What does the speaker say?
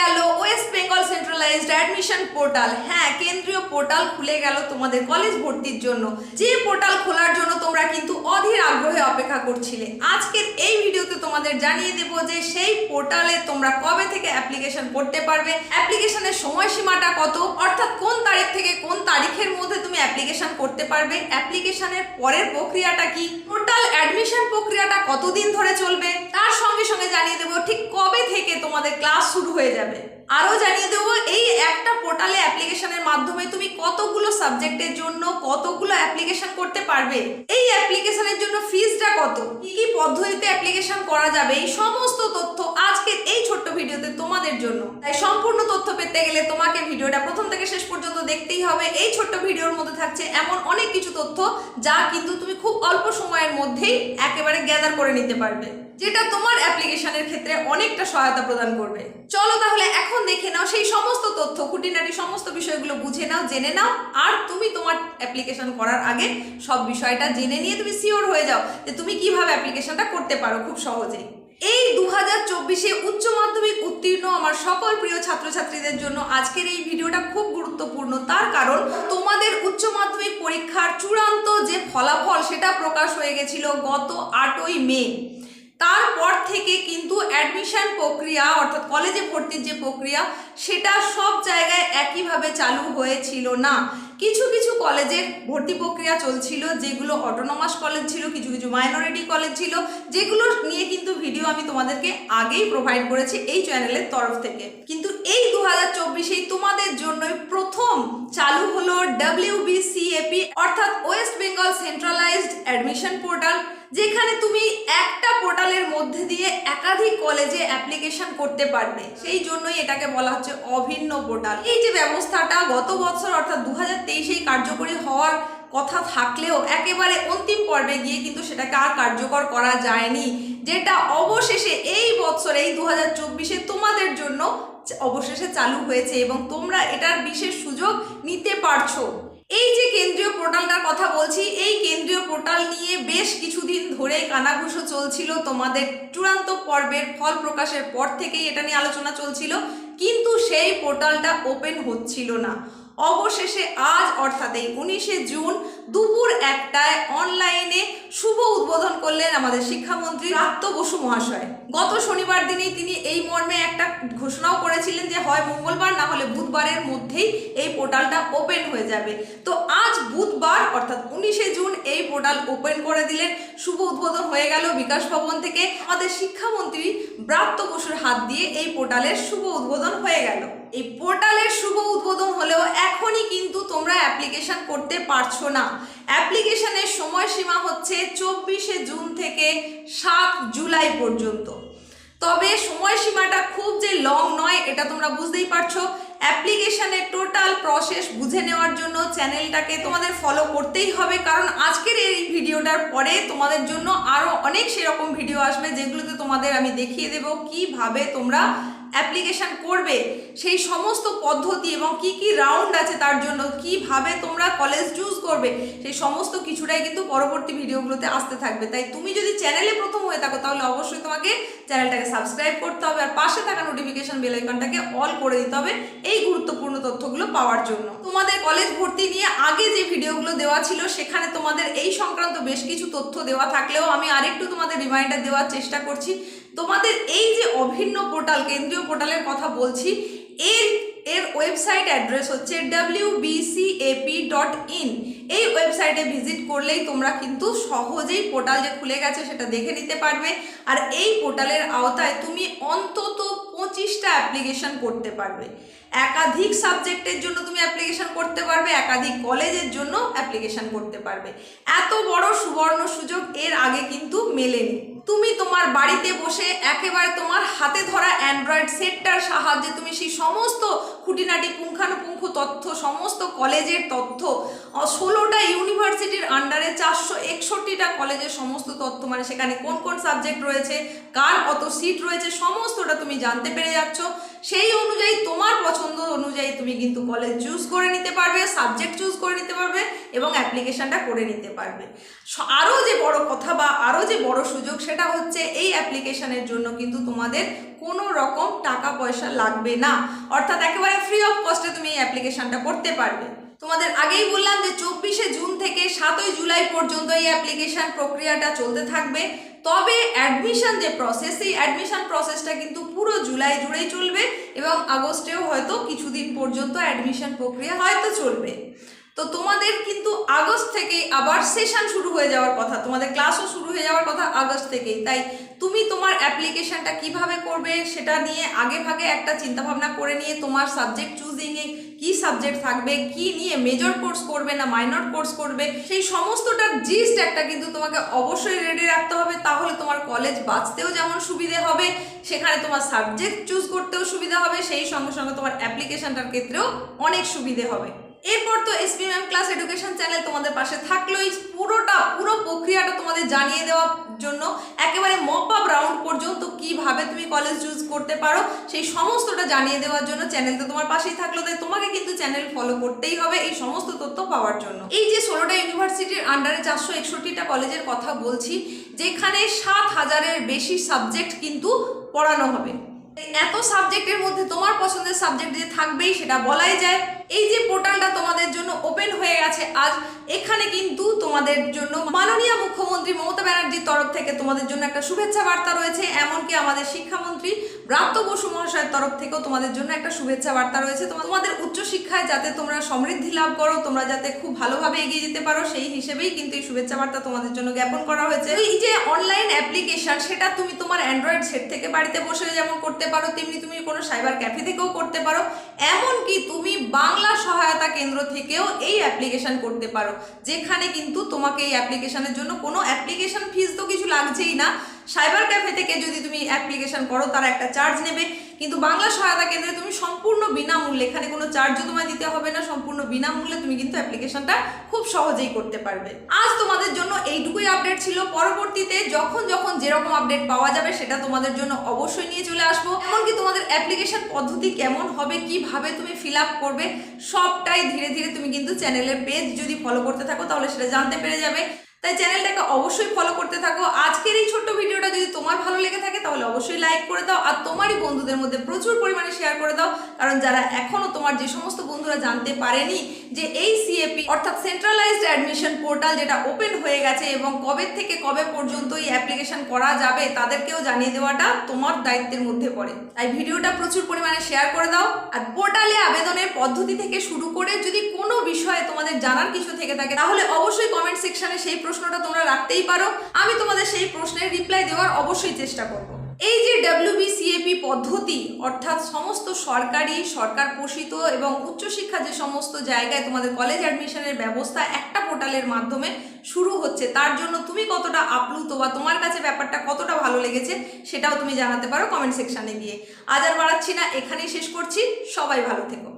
গেল West Bengal centralised admission portal হ্যাঁ কেন্দ্রীয় পোর্টাল খুলে গেল তোমাদের কলেজ ভর্তির জন্য। যে পোর্টাল খোলার জন্য তোমরা কিন্তু অধীর আগ্রহে অপেক্ষা করছিলে। আজকের এই ভিডিওতে তোমাদের জানিয়ে দেব যে সেই পোর্টালে তোমরা কবে থেকে অ্যাপ্লিকেশন করতে পারবে। অ্যাপ্লিকেশনের সময়সীমাটা কত? অর্থাৎ কোন তারিখ থেকে কোন তারিখের মধ্যে তুমি অ্যাপ্লিকেশন করতে পারবে? অ্যাপ্লিকেশনের পরের প্রক্রিয়াটা কি? টোটাল অ্যাডমিশন প্রক্রিয়াটা কতদিন ধরে চলবে? তার সঙ্গে সঙ্গে জানিয়ে দেবো ঠিক কবে থেকে তোমাদের ক্লাস শুরু হয়ে যাবে। আরও জানিয়ে দেবো, এই একটা পোর্টালে অ্যাপ্লিকেশনের মাধ্যমে তুমি কতগুলো সাবজেক্টের জন্য কতগুলো অ্যাপ্লিকেশন করতে পারবে? এই অ্যাপ্লিকেশনের জন্য ফিজটা কত? কি পদ্ধতিতে অ্যাপ্লিকেশন করা যাবে? এই সমস্ত তথ্য আজকের এই ছোট্ট ভিডিওতে তোমাদের জন্য। তাই সম্পূর্ণ তথ্য পেতে গেলে তোমাকে ভিডিওটা প্রথম থেকে শেষ পর্যন্ত দেখতেই হবে। এই ছোট্ট ভিডিওর মধ্যে থাকছে এমন অনেক কিছু তথ্য যা কিন্তু তুমি খুব অল্প সময়ের মধ্যেই একেবারে গ্যাদার করে নিতে পারবে। যেটা তোমার অ্যাপ্লিকেশনের ক্ষেত্রে অনেকটা সহায়তা প্রদান করবে। চলো তাহলে এখন দেখে নাও সেই সমস্ত তথ্য, খুঁটিনাটি সমস্ত বিষয়গুলো বুঝে নাও, জেনে নাও, আর তুমি তোমার অ্যাপ্লিকেশন করার আগে সব বিষয়টা জেনে নিয়ে তুমি সিওর হয়ে যাও যে তুমি কীভাবে অ্যাপ্লিকেশনটা করতে পারো খুব সহজেই। এই দু হাজার চব্বিশে উচ্চ মাধ্যমিক উত্তীর্ণ আমার সকল প্রিয় ছাত্রছাত্রীদের জন্য আজকের এই ভিডিওটা খুব গুরুত্বপূর্ণ। তার কারণ, তোমাদের উচ্চ মাধ্যমিক পরীক্ষার চূড়ান্ত যে ফলাফল সেটা প্রকাশ হয়ে গেছিল গত আটই মে। তারপর থেকে কিন্তু অ্যাডমিশন প্রক্রিয়া, অর্থাৎ কলেজে ভর্তির যে প্রক্রিয়া, সেটা সব জায়গায় একইভাবে চালু হয়েছিল না। কিছু কিছু কলেজের ভর্তি প্রক্রিয়া চলছিল, যেগুলো অটোনমাস কলেজ ছিল, কিছু কিছু মাইনরিটি কলেজ ছিল, যেগুলো নিয়ে কিন্তু ভিডিও আমি তোমাদেরকে আগেই প্রোভাইড করেছি এই চ্যানেলের তরফ থেকে। কিন্তু এই দু হাজার তোমাদের জন্যই প্রথম চালু হলো ডাব্লিউবিসিএপি অর্থাৎ west Bengal centralised admission portal, যেখানে তুমি একটা পোর্টালের মধ্যে দিয়ে একাধিক কলেজে অ্যাপ্লিকেশন করতে পারবে। সেই জন্যই এটাকে বলা হচ্ছে অভিন্ন পোর্টাল। এই যে ব্যবস্থাটা গত বছর, অর্থাৎ দু হাজার কার্যকরী হওয়ার কথা থাকলেও একেবারে অন্তিম পর্বে গিয়ে কিন্তু সেটাকে আর কার্যকর করা যায়নি, যেটা অবশেষে এই বছর, এই দু হাজার চব্বিশে তোমাদের জন্য অবশেষে চালু হয়েছে এবং তোমরা এটার বিশেষ সুযোগ নিতে পারছ। এই যে কেন্দ্রীয় পোর্টালটার কথা বলছি, এই কেন্দ্রীয় পোর্টাল নিয়ে বেশ কিছুদিন ধরে কানাঘুষো চলছিল। তোমাদের চূড়ান্ত পর্বের ফল প্রকাশের পর থেকেই এটা নিয়ে আলোচনা চলছিল। কিন্তু সেই পোর্টালটা ওপেন হচ্ছিল না। অবশেষে আজ, অর্থাৎ এই উনিশে জুন দুপুর একটায় অনলাইনে শুভ উদ্বোধন করলেন আমাদের শিক্ষামন্ত্রী রাত্য বসু মহাশয়। গত শনিবার দিনেই তিনি এই মর্মে একটা ঘোষণাও করেছিলেন যে হয় মঙ্গলবার, না হলে বুধবারের মধ্যেই এই পোর্টালটা ওপেন হয়ে যাবে। তো আজ বুধবার, অর্থাৎ উনিশে জুন, এই পোর্টাল ওপেন করে দিলেন। শুভ উদ্বোধন হয়ে গেল বিকাশ ভবন থেকে। আমাদের শিক্ষামন্ত্রী ব্রাত্য বসুর হাত দিয়ে এই পোর্টালের শুভ উদ্বোধন হয়ে গেল। এই পোর্টালের শুভ উদ্বোধন হলেও এখনই কিন্তু তোমরা অ্যাপ্লিকেশন করতে পারছ না। অ্যাপ্লিকেশনের সময়সীমা হচ্ছে চব্বিশে জুন থেকে সাত জুলাই পর্যন্ত। তবে সময়সীমাটা খুব যে লং নয়, এটা তোমরা বুঝতেই পারছ। অ্যাপ্লিকেশনের টোটাল প্রসেস বুঝে নেওয়ার জন্য চ্যানেলটাকে তোমাদের ফলো করতেই হবে, কারণ আজকের এই ভিডিওটার পরে তোমাদের জন্য আরও অনেক সেরকম ভিডিও আসবে, যেগুলোতে তোমাদের আমি দেখিয়ে দেব কীভাবে তোমরা অ্যাপ্লিকেশন করবে, সেই সমস্ত পদ্ধতি এবং কি কি রাউন্ড আছে তার জন্য কীভাবে তোমরা কলেজ চুজ করবে, সেই সমস্ত কিছুটাই কিন্তু পরবর্তী ভিডিওগুলোতে আসতে থাকবে। তাই তুমি যদি চ্যানেলে প্রথম হয়ে থাকো, তাহলে অবশ্যই তোমাকে চ্যানেলটাকে সাবস্ক্রাইব করতে হবে আর পাশে থাকা নোটিফিকেশন বেল আইকনটাকে অল করে দিতে হবে এই গুরুত্বপূর্ণ তথ্যগুলো পাওয়ার জন্য। তোমাদের কলেজ ভর্তি নিয়ে আগে যে ভিডিওগুলো দেওয়া ছিল, সেখানে তোমাদের এই সংক্রান্ত বেশ কিছু তথ্য দেওয়া থাকলেও আমি আরেকটু তোমাদের রিমাইন্ডার দেওয়ার চেষ্টা করছি। তোমাদের এই যে অভিন্ন পোর্টাল, কেন্দ্রীয় পোর্টালের কথা বলছি, এর এর ওয়েবসাইট অ্যাড্রেস হচ্ছে ডাব্লিউবিসিএপি ডট ইন এই ওয়েবসাইটে ভিজিট করলেই তোমরা কিন্তু সহজেই পোর্টাল যে খুলে গেছে সেটা দেখে নিতে পারবে। আর এই পোর্টালের আওতায় তুমি অন্তত পঁচিশটা অ্যাপ্লিকেশন করতে পারবে। একাধিক সাবজেক্টের জন্য তুমি অ্যাপ্লিকেশন করতে পারবে, একাধিক কলেজের জন্য অ্যাপ্লিকেশন করতে পারবে। এত বড় সুবর্ণ সুযোগ এর আগে কিন্তু মেলেনি। তুমি তোমার বাড়িতে বসে একেবারে তোমার হাতে ধরা অ্যান্ড্রয়েড সেটটার সাহায্যে তুমি সেই সমস্ত খুঁটিনাটি, পুঙ্খানুপুঙ্খ তথ্য, সমস্ত কলেজের তথ্য ষোলোটা ইউনিভার্সিটির আন্ডারে চারশো একষট্টিটা কলেজের সমস্ত তথ্য মানে সেখানে কোন কোন সাবজেক্ট রয়েছে, কার কত সিট রয়েছে, সমস্তটা তুমি জানতে পেরে যাচ্ছ। সেই অনুযায়ী, তোমার পছন্দ অনুযায়ী তুমি কিন্তু কলেজ চুজ করে নিতে পারবে সাবজেক্ট চুজ করে নিতে পারবে এবং অ্যাপ্লিকেশনটা করে নিতে পারবে। আরও যে বড় কথা বা আরও যে বড় সুযোগ, সেটা হচ্ছে এই অ্যাপ্লিকেশনের জন্য কিন্তু তোমাদের কোনো রকম টাকা পয়সা লাগবে না। অর্থাৎ একেবারে ফ্রি অফ কস্টে তুমি এই অ্যাপ্লিকেশনটা করতে পারবে। তোমাদের আগেই বললাম যে চব্বিশে জুন থেকে সাতই জুলাই পর্যন্ত এই অ্যাপ্লিকেশন প্রক্রিয়াটা চলতে থাকবে। তবে অ্যাডমিশন যে প্রসেস এই অ্যাডমিশন প্রসেসটা কিন্তু পুরো জুলাই জুড়েই চলবে এবং আগস্টেও হয়তো কিছুদিন পর্যন্ত অ্যাডমিশন প্রক্রিয়া হয়তো চলবে। তো তোমাদের কিন্তু আগস্ট থেকেই আবার সেশন শুরু হয়ে যাওয়ার কথা। তোমাদের ক্লাসও শুরু হয়ে যাওয়ার কথা আগস্ট থেকেই। তাই তুমি তোমার অ্যাপ্লিকেশনটা কীভাবে করবে সেটা নিয়ে আগে ভাগে একটা চিন্তাভাবনা করে নিয়ে তোমার সাবজেক্ট চুজিংয়ে কি সাবজেক্ট থাকবে, কি নিয়ে মেজর কোর্স করবে না মাইনর কোর্স করবে, সেই সমস্তটার জিস্ট একটা কিন্তু তোমাকে অবশ্যই রেডি রাখতে হবে। তাহলে তোমার কলেজ বাঁচতেও যেমন সুবিধে হবে, সেখানে তোমার সাবজেক্ট চুজ করতেও সুবিধা হবে, সেই সঙ্গে সঙ্গে তোমার অ্যাপ্লিকেশনটার ক্ষেত্রেও অনেক সুবিধে হবে। এরপর তো SP ma'am class education channel তোমাদের পাশে থাকলোই। পুরোটা, পুরো প্রক্রিয়াটা তোমাদের জানিয়ে দেওয়ার জন্য একেবারে মপ আপ রাউন্ড পর্যন্ত কীভাবে তুমি কলেজ চুজ করতে পারো, সেই সমস্তটা জানিয়ে দেওয়ার জন্য চ্যানেল তো তোমার পাশেই থাকল, তাই তোমাকে কিন্তু চ্যানেল ফলো করতেই হবে এই সমস্ত তথ্য পাওয়ার জন্য। এই যে ষোলোটা ইউনিভার্সিটির আন্ডারে চারশো একষট্টিটা কলেজের কথা বলছি, যেখানে সাত হাজারের বেশি সাবজেক্ট কিন্তু পড়ানো হবে। এত সাবজেক্টের মধ্যে তোমার পছন্দের সাবজেক্ট যে থাকবেই, সেটা বলাই যায়। এই যে পোর্টালটা তোমাদের জন্য ওপেন হয়ে গেছে, আজ এখানে কিন্তু তোমাদের জন্য মাননীয় মুখ্যমন্ত্রী মমতা ব্যানার্জির তরফ থেকে তোমাদের জন্য একটা শুভেচ্ছা বার্তা রয়েছে, এমনকি আমাদের শিক্ষামন্ত্রী ব্রাত্য বসু মহাশয়ের তরফ থেকেও তোমাদের জন্য একটা শুভেচ্ছা বার্তা রয়েছে। তোমা- তোমাদের উচ্চশিক্ষায় যাতে তোমরা সমৃদ্ধি লাভ করো, তোমরা যাতে খুব ভালোভাবে এগিয়ে যেতে পারো, সেই হিসেবেই কিন্তু এই শুভেচ্ছা বার্তা তোমাদের জন্য জ্ঞাপন করা হয়েছে। এই যে অনলাইন অ্যাপ্লিকেশন সেটা তুমি তোমার অ্যান্ড্রয়েড সেট থেকে বাড়িতে বসে যেমন করতে পারো, তেমনি তুমি কোনো সাইবার ক্যাফে থেকেও করতে পারো। এমনকি তুমি বাংলা সহায়তা কেন্দ্র থেকেও এই অ্যাপ্লিকেশান করতে পারো। যেখানে কিন্তু তোমাকে এই অ্যাপ্লিকেশানের জন্য কোনো অ্যাপ্লিকেশান ফিস তো কিছু লাগছেই না। সাইবার ক্যাফে থেকে যদি তুমি অ্যাপ্লিকেশন করো, তারা একটা চার্জ নেবে। কিন্তু বাংলা সহায়তা কেন্দ্রে তুমি সম্পূর্ণ বিনামূল্যে, এখানে কোনো চার্জও তোমায় দিতে হবে না, সম্পূর্ণ বিনামূল্যে তুমি কিন্তু অ্যাপ্লিকেশনটা খুব সহজেই করতে পারবে। আজ তোমাদের জন্য এইটুকুই আপডেট ছিল। পরবর্তীতে যখন যখন যেরকম আপডেট পাওয়া যাবে, সেটা তোমাদের জন্য অবশ্যই নিয়ে চলে আসব। এমনকি তোমাদের অ্যাপ্লিকেশন পদ্ধতি কেমন হবে, কীভাবে তুমি ফিল আপ করবে, সবটাই ধীরে ধীরে তুমি কিন্তু চ্যানেলের পেজ যদি ফলো করতে থাকো, তাহলে সেটা জানতে পেরে যাবে। তাই চ্যানেলটাকে অবশ্যই ফলো করতে থাকো। আজকের এই ছোট্ট ভিডিওটা যদি তোমার ভালো লেগে থাকে, তাহলে অবশ্যই লাইক করে দাও আর তোমারই বন্ধুদের মধ্যে প্রচুর পরিমাণে শেয়ার করে দাও। কারণ যারা এখনও তোমার যে সমস্ত বন্ধুরা জানতে পারেনি যে এই সিএপি অর্থাৎ সেন্ট্রালাইজড অ্যাডমিশন পোর্টাল যেটা ওপেন হয়ে গেছে এবং কবে থেকে কবে পর্যন্ত এই অ্যাপ্লিকেশন করা যাবে, তাদেরকেও জানিয়ে দেওয়াটা তোমার দায়িত্বের মধ্যে পড়ে। তাই ভিডিওটা প্রচুর পরিমাণে শেয়ার করে দাও আর পোর্টালে আবেদনের পদ্ধতি থেকে শুরু করে যদি কোনো বিষয়ে তোমাদের জানার কিছু থেকে থাকে, তাহলে অবশ্যই কমেন্ট সেকশনে সেই প্রশ্নটা তোমরা রাখতেই পারো। আমি তোমাদের সেই প্রশ্নের রিপ্লাই দেওয়ার অবশ্যই চেষ্টা করব। এই যে ডাব্লিউবিসিএপি পদ্ধতি, অর্থাৎ সমস্ত সরকারি সরকার পোষিত এবং উচ্চশিক্ষা যে সমস্ত জায়গায় তোমাদের কলেজ অ্যাডমিশনের ব্যবস্থা একটা পোর্টালের মাধ্যমে শুরু হচ্ছে, তার জন্য তুমি কতটা আপ্লুত বা তোমার কাছে ব্যাপারটা কতটা ভালো লেগেছে সেটাও তুমি জানাতে পারো কমেন্ট সেকশানে গিয়ে। আজ আর বাড়াচ্ছি না, এখানেই শেষ করছি। সবাই ভালো থেকো।